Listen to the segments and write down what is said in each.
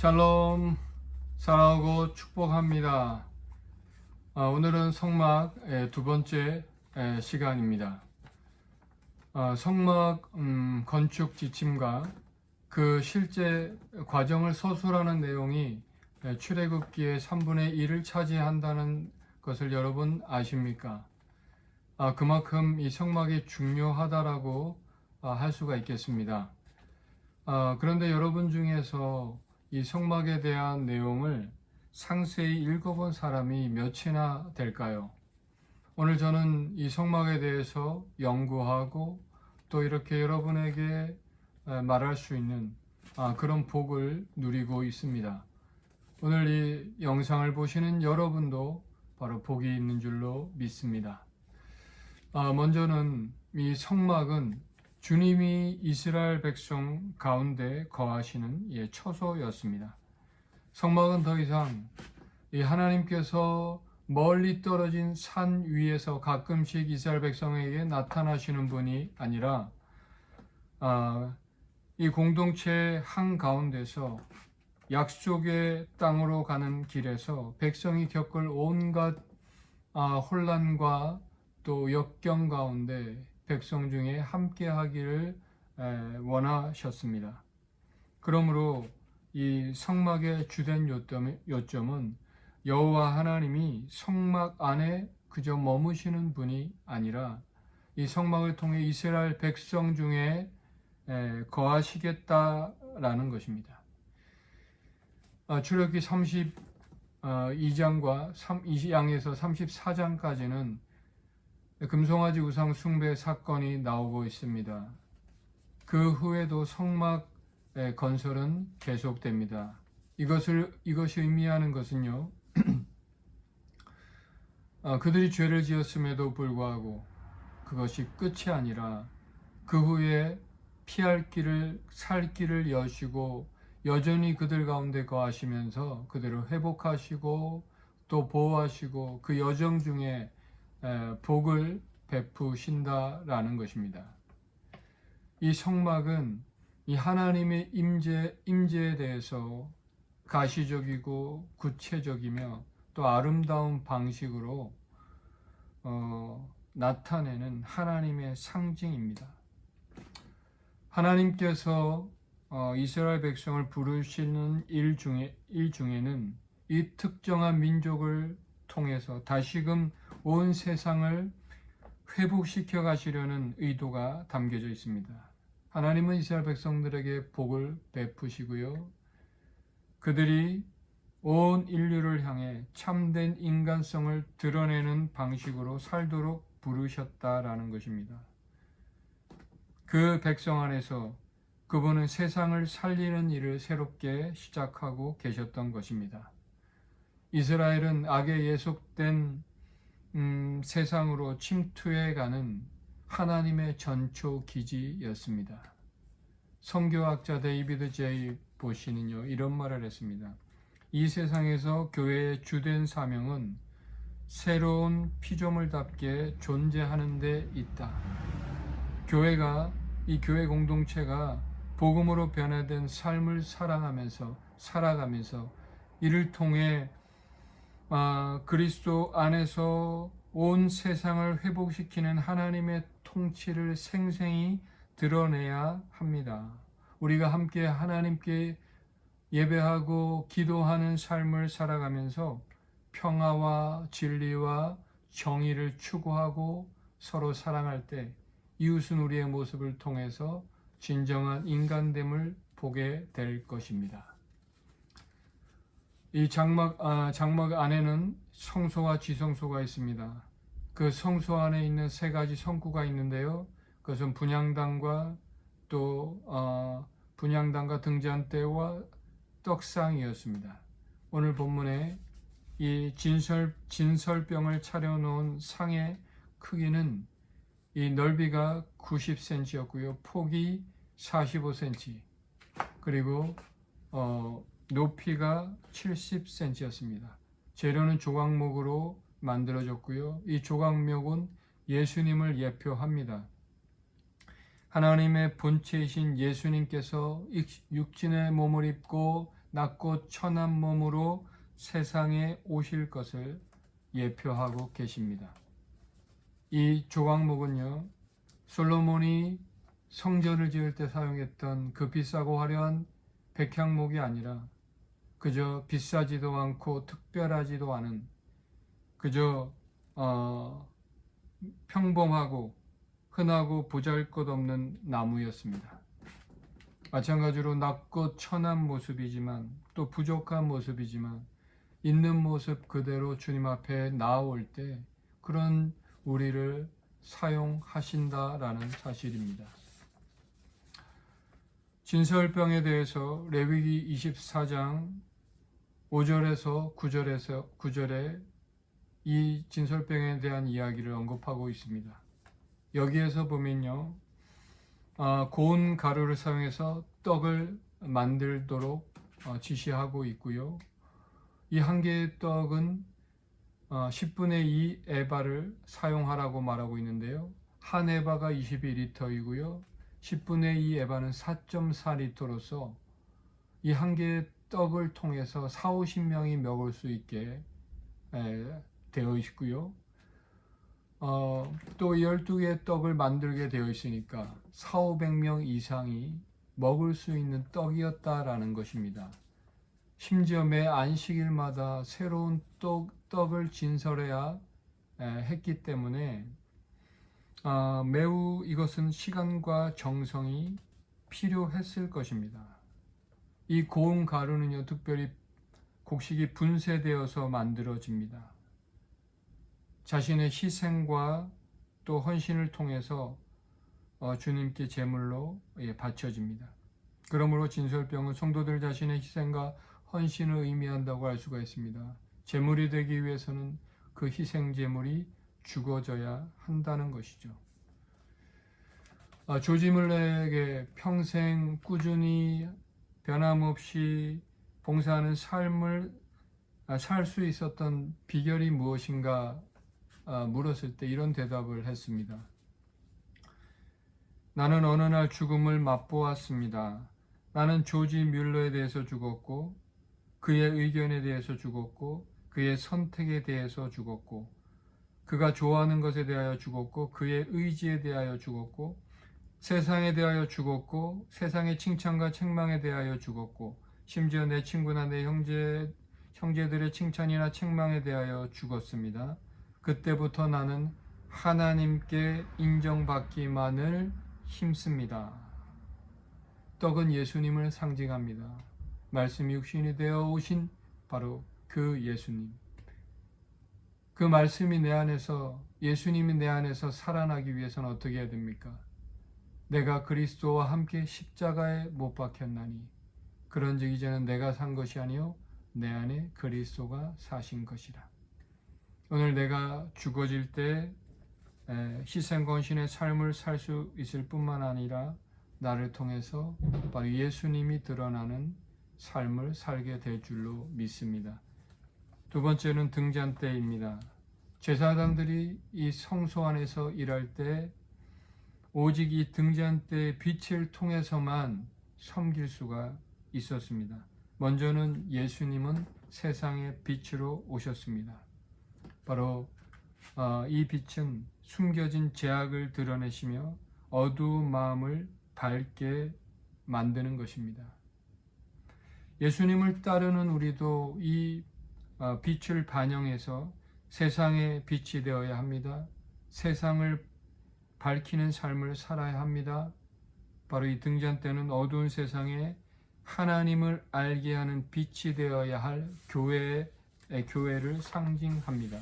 샬롬 사랑하고 축복합니다. 아, 오늘은 성막 의두 번째 에, 시간입니다. 아, 성막 음, 건축 지침과 그 실제 과정을 서술하는 내용이 에, 출애굽기의 3분의 1을 차지한다는 것을 여러분 아십니까? 아, 그만큼 이 성막이 중요하다라고 아, 할 수가 있겠습니다. 아, 그런데 여러분 중에서 이 성막에 대한 내용을 상세히 읽어본 사람이 몇이나 될까요? 오늘 저는 이 성막에 대해서 연구하고 또 이렇게 여러분에게 에, 말할 수 있는 아, 그런 복을 누리고 있습니다. 오늘 이 영상을 보시는 여러분도 바로 복이 있는 줄로 믿습니다. 아, 먼저는 이 성막은 주님이 이스라엘 백성 가운데 거하시는 예, 처소였습니다. 성막은 더 이상 이 하나님께서 멀리 떨어진 산 위에서 가끔씩 이스라엘 백성에게 나타나시는 분이 아니라 아, 이 공동체 한 가운데서 약속의 땅으로 가는 길에서 백성이 겪을 온갖 아, 혼란과 또 역경 가운데 백성 중에 함께 하기를 에, 원하셨습니다. 그러므로 이 성막의 주된 요점, 요점은 여호와 하나님이 성막 안에 그저 머무시는 분이 아니라 이 성막을 통해 이스라엘 백성 중에 에, 거하시겠다라는 것입니다. 아, 출애굽기 32장과 2장에서 34장까지는 금송아지 우상 숭배 사건이 나오고 있습니다. 그 후에도 성막 건설은 계속됩니다. 이것을 이것이 의미하는 것은요. 아, 그들이 죄를 지었음에도 불구하고 그것이 끝이 아니라 그 후에 피할 길을 살 길을 여시고 여전히 그들 가운데 거하시면서 그들을 회복하시고 또 보호하시고 그 여정 중에 복을 베푸신다라는 것입니다. 이 성막은 이 하나님의 임재 임재에 대해서 가시적이고 구체적이며 또 아름다운 방식으로 어, 나타내는 하나님의 상징입니다. 하나님께서 어, 이스라엘 백성을 부르시는 일 중에 일 중에는 이 특정한 민족을 통해서 다시금 온 세상을 회복시켜 가시려는 의도가 담겨져 있습니다. 하나님은 이스라엘 백성들에게 복을 베푸시고요. 그들이 온 인류를 향해 참된 인간성을 드러내는 방식으로 살도록 부르셨다라는 것입니다. 그 백성 안에서 그분은 세상을 살리는 일을 새롭게 시작하고 계셨던 것입니다. 이스라엘은 악에 예속된 음, 세상으로 침투해가는 하나님의 전초 기지였습니다. 성교학자 데이비드 제이 보시는요 이런 말을 했습니다. 이 세상에서 교회의 주된 사명은 새로운 피조물답게 존재하는 데 있다. 교회가 이 교회 공동체가 복음으로 변화된 삶을 사랑하면서 살아가면서 이를 통해 아, 그리스도 안에서 온 세상을 회복시키는 하나님의 통치를 생생히 드러내야 합니다. 우리가 함께 하나님께 예배하고 기도하는 삶을 살아가면서 평화와 진리와 정의를 추구하고 서로 사랑할 때 이웃은 우리의 모습을 통해서 진정한 인간됨을 보게 될 것입니다. 이 장막, 아, 장막 안에는 성소와 지성소가 있습니다. 그 성소 안에 있는 세 가지 성구가 있는데요. 그것은 분양단과 또 어, 분양단과 등잔대와 떡상이었습니다. 오늘 본문에 이 진설 진설병을 차려놓은 상의 크기는 이 넓이가 90cm였고요, 폭이 45cm, 그리고 어, 높이가 70cm였습니다. 재료는 조각목으로 만들어졌고요. 이 조각목은 예수님을 예표합니다. 하나님의 본체이신 예수님께서 육신의 몸을 입고 낮고 천한 몸으로 세상에 오실 것을 예표하고 계십니다. 이 조각목은요, 솔로몬이 성전을 지을 때 사용했던 그 비싸고 화려한 백향목이 아니라 그저 비싸지도 않고 특별하지도 않은 그저 어, 평범하고 흔하고 보잘것없는 나무였습니다. 마찬가지로 낮고 천한 모습이지만 또 부족한 모습이지만 있는 모습 그대로 주님 앞에 나아올 때 그런 우리를 사용하신다라는 사실입니다. 진설병에 대해서 레위기 24장 5절에서 9절에서 9절에 이 진설병에 대한 이야기를 언급하고 있습니다. 여기에서 보면요, 아, 고운 가루를 사용해서 떡을 만들도록 어, 지시하고 있고요. 이 한 개의 떡은 어, 10분의 2 에바를 사용하라고 말하고 있는데요. 한 에바가 21리터이고요. 10분의 2 에바는 4.4리터로서 이 한 개의 떡을 통해서 4, 50명이 먹을 수 있게 에, 되어 있고요. 어, 또 12개의 떡을 만들게 되어 있으니까 4, 500명 이상이 먹을 수 있는 떡이었다라는 것입니다. 심지어 매 안식일마다 새로운 떡, 떡을 진설해야 에, 했기 때문에 아, 매우 이것은 시간과 정성이 필요했을 것입니다. 이 고운 가루는요, 특별히 곡식이 분쇄되어서 만들어집니다. 자신의 희생과 또 헌신을 통해서 어, 주님께 제물로 예, 바쳐집니다. 그러므로 진설병은 성도들 자신의 희생과 헌신을 의미한다고 할 수가 있습니다. 제물이 되기 위해서는 그 희생 제물이 죽어져야 한다는 것이죠. 아, 조지 물레에게 평생 꾸준히 변함없이 봉사하는 삶을 아, 살수 있었던 비결이 무엇인가 아, 물었을 때 이런 대답을 했습니다. 나는 어느 날 죽음을 맛보았습니다. 나는 조지 뮬러에 대해서 죽었고 그의 의견에 대해서 죽었고 그의 선택에 대해서 죽었고 그가 좋아하는 것에 대하여 죽었고 그의 의지에 대하여 죽었고 세상에 대하여 죽었고 세상의 칭찬과 책망에 대하여 죽었고 심지어 내 친구나 내 형제 형제들의 칭찬이나 책망에 대하여 죽었습니다. 그때부터 나는 하나님께 인정받기만을 힘씁니다. 떡은 예수님을 상징합니다. 말씀이 육신이 되어 오신 바로 그 예수님. 그 말씀이 내 안에서 예수님이 내 안에서 살아나기 위해서는 어떻게 해야 됩니까? 내가 그리스도와 함께 십자가에 못 박혔나니 그런즉 이제는 내가 산 것이 아니요 내 안에 그리스도가 사신 것이라. 오늘 내가 죽어질 때 희생 건신의 삶을 살 수 있을 뿐만 아니라 나를 통해서 바로 예수님이 드러나는 삶을 살게 될 줄로 믿습니다. 두 번째는 등잔 때입니다. 제사장들이 이 성소 안에서 일할 때 오직 이 등잔 때의 빛을 통해서만 섬길 수가 있었습니다. 먼저는 예수님은 세상의 빛으로 오셨습니다. 바로 어, 이 빛은 숨겨진 죄악을 드러내시며 어두운 마음을 밝게 만드는 것입니다. 예수님을 따르는 우리도 이 어, 빛을 반영해서 세상의 빛이 되어야 합니다. 세상을 밝히는 삶을 살아야 합니다. 바로 이 등잔 때는 어두운 세상에 하나님을 알게 하는 빛이 되어야 할 교회의 교회를 상징합니다.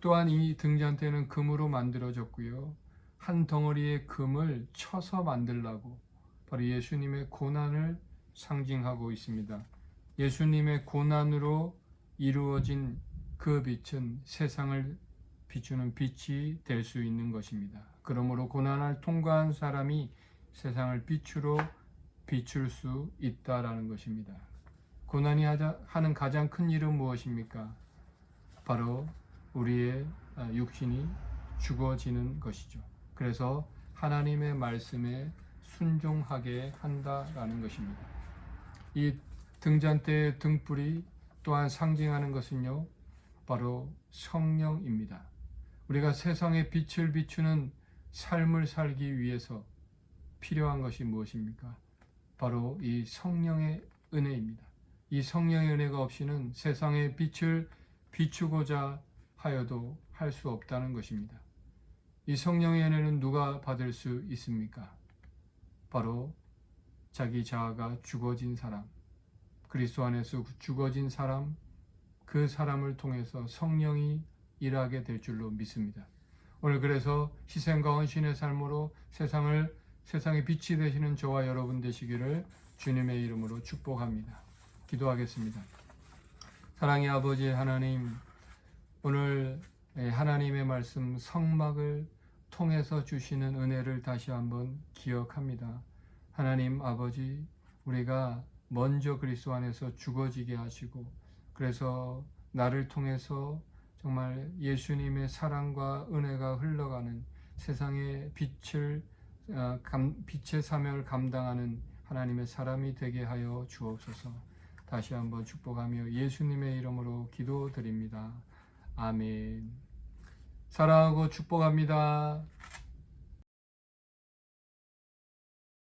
또한 이 등잔대는 금으로 만들어졌고요. 한 덩어리의 금을 쳐서 만들라고 바로 예수님의 고난을 상징하고 있습니다. 예수님의 고난으로 이루어진 그 빛은 세상을 비추는 빛이 될 수 있는 것입니다. 그러므로 고난을 통과한 사람이 세상을 빛으로 비출 수 있다라는 것입니다. 고난이 하는 가장 큰 일은 무엇입니까? 바로 우리의 육신이 죽어지는 것이죠. 그래서 하나님의 말씀에 순종하게 한다라는 것입니다. 이 등잔대의 등불이 또한 상징하는 것은요, 바로 성령입니다. 우리가 세상에 빛을 비추는 삶을 살기 위해서 필요한 것이 무엇입니까? 바로 이 성령의 은혜입니다. 이 성령의 은혜가 없이는 세상의 빛을 비추고자 하여도 할 수 없다는 것입니다. 이 성령의 은혜는 누가 받을 수 있습니까? 바로 자기 자아가 죽어진 사람, 그리스도 안에서 죽어진 사람, 그 사람을 통해서 성령이 일하게 될 줄로 믿습니다. 오늘 그래서 희생과 헌신의 삶으로 세상을 세상의 빛이 되시는 저와 여러분 되시기를 주님의 이름으로 축복합니다. 기도하겠습니다. 사랑의 아버지 하나님, 오늘 하나님의 말씀 성막을 통해서 주시는 은혜를 다시 한번 기억합니다. 하나님 아버지, 우리가 먼저 그리스도 안에서 죽어지게 하시고, 그래서 나를 통해서 정말 예수님의 사랑과 은혜가 흘러가는 세상의 빛을 어, 감, 빛의 사명을 감당하는 하나님의 사람이 되게 하여 주옵소서. 다시 한번 축복하며 예수님의 이름으로 기도드립니다. 아멘. 사랑하고 축복합니다.